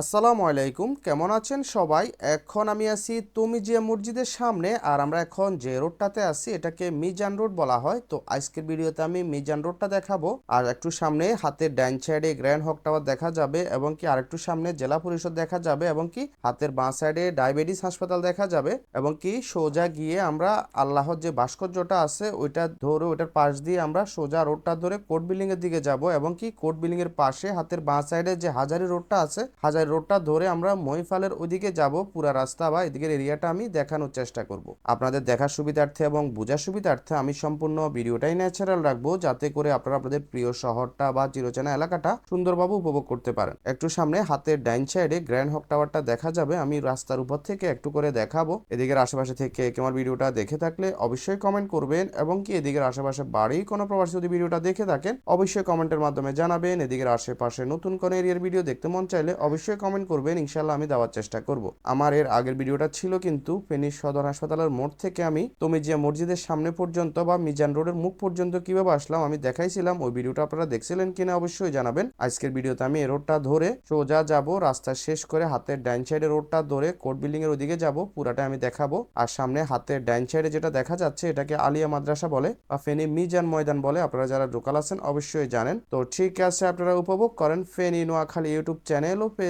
আসসালামু আলাইকুম, কেমন আছেন সবাই? এখন আমি আছি তুমিজিয়া মসজিদের সামনে, আর আমরা এখন যে রোডটাতে আছি, এটাকে মিজান রোড বলা হয়। তো আজকের ভিডিওতে আমি মিজান রোডটা দেখাবো। আর একটু সামনে হাতের ডাইন সাইডে গ্র্যান্ড হক টাওয়ার দেখা যাবে, এবং কি আরেকটু সামনে জেলা পরিষদ দেখা যাবে, এবং কি হাতের বাঁ সাইডে ডায়াবেটিস হাসপাতাল দেখা যাবে, এবং কি সোজা গিয়ে আমরা আল্লাহর যে ভাস্কর্যটা আছে, ওইটা ধরে ওইটার পাশ দিয়ে আমরা সোজা রোডটা ধরে কোর্ট বিল্ডিং এর দিকে যাব, এবং কি কোর্ট বিল্ডিং এর পাশে হাতের বাঁ সাইডে যে হাজারি রোডটা আছে, হাজারি রোডটা ধরে আমরা মহিফালের ওইদিকে যাব, পুরা রাস্তা বা এদিকের এরিয়াটা আমি দেখানোর চেষ্টা করব। আপনাদের দেখার সুবিধার্থে এবং বোঝার সুবিধার্থে আমি সম্পূর্ণ ভিডিওটাই ন্যাচারাল রাখব, যাতে করে আপনারা আপনাদের প্রিয় শহরটা বা চিরচেনা এলাকাটা সুন্দরভাবে উপভোগ করতে পারেন। একটু সামনে হাতের ডাইন সাইডে গ্র্যান্ড হক টাওয়ারটা দেখা যাবে, আমি রাস্তার উপর থেকে একটু করে দেখাবো। এদিকের আশেপাশে থেকে কেউ আমার ভিডিওটা দেখে থাকলে অবশ্যই কমেন্ট করবেন এবং কি এদিকের আশেপাশে বাড়ি কোনো প্রবাসী যদি ভিডিওটা দেখে থাকেন, অবশ্যই কমেন্টের মাধ্যমে জানাবেন। এদিকের আশেপাশে নতুন কোনো এরিয়ার ভিডিও দেখতে মন চাইলে অবশ্যই কমেন্ট করবেন ইনশাল্লাহ আমি দেওয়ার চেষ্টা করব। আমার এর আগের ভিডিওটা ছিল কিন্তু ফেনী সদর হাসপাতালের মোড় থেকে আমি তমিজিয়া মসজিদের সামনে পর্যন্ত বা মিজান রোডের মুখ পর্যন্ত কীভাবে আসলাম আমি দেখাইছিলাম। ওই ভিডিওটা আপনারা দেখছিলেন কিনা অবশ্যই জানাবেন। আজকের ভিডিওতে আমি এই রোডটা ধরে সোজা যাব, রাস্তা শেষ করে হাতের ডাইন সাইডে রোডটা ধরে কোর্ট বিল্ডিং এর ওদিকে যাব, পুরাটা আমি দেখাবো। আর সামনে হাতের ডাইন সাইডে যেটা দেখা যাচ্ছে এটাকে আলিয়া মাদ্রাসা বলে বা ফেনী মিজান ময়দান বলে আপনারা যারা লোকাল আছেন অবশ্যই জানেন। তো ঠিক আছে, আপনারা উপভোগ করেন ফেনী নোয়াখালী ইউটিউব চ্যানেল ও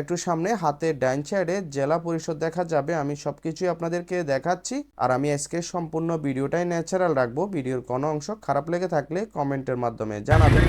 একটু সামনে হাতে ডাইন সাইডে জেলা পরিষদ দেখা যাবে, আমি সবকিছুই আপনাদেরকে দেখাচ্ছি। আর আমি আজকে সম্পূর্ণ ভিডিওটাই ন্যাচারাল রাখব, ভিডিওর কোনো অংশ খারাপ লেগে থাকলে কমেন্টের মাধ্যমে জানাবেন।